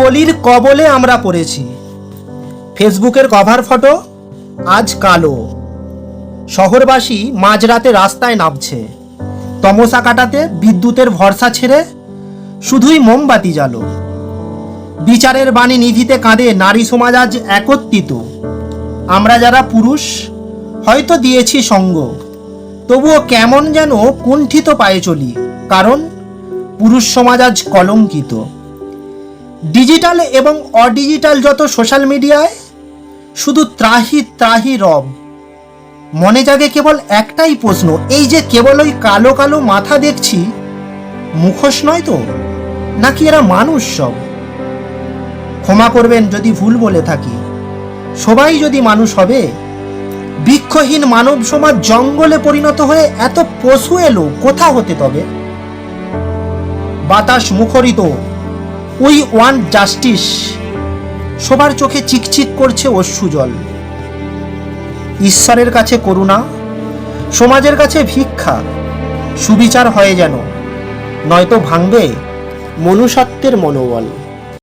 কলির কবলে আমরা পড়েছি। ফেসবুকের কভার ফটো আজ কালো। শহরবাসী মাঝরাতে রাস্তায় নামছে। তমসা কাটাতে বিদ্যুতের ভরসা ছেড়ে শুধুই মোমবাতি জ্বালো। বিচারের বাণী নিধিতে কাঁদে নারী সমাজ আজ একত্রিত। আমরা যারা পুরুষ, হয়তো দিয়েছি সঙ্গ। তবুও কেমন যেন কুণ্ঠিত পায়ে চলি, কারণ পুরুষ সমাজ আজ কলঙ্কিত। ডিজিটাল এবং অডিজিটাল যত সোশ্যাল মিডিয়ায়, শুধু ত্রাহি ত্রাহি রব। মনে জাগে কেবল একটাই প্রশ্ন, এই যে কেবল ওই কালো কালো মাথা দেখছি, মুখোশ নয় তো? নাকি এরা মানুষ সব? ক্ষমা করবেন যদি ভুল বলে থাকি। সবাই যদি মানুষ হবে, বৃক্ষহীন মানব সমাজ জঙ্গলে পরিণত হয়ে এত পশু এলো কোথা হতে তবে? বাতাস মুখরিত উই ওয়ান জাস্টিস। সবার চোখে চিকচিক করছে অশ্রু জল। ঈশ্বরের কাছে করুণা, সমাজের কাছে ভিক্ষা, সুবিচার হয় যেন, নয়তো ভাঙবে মনুষ্যত্বের মনোবল।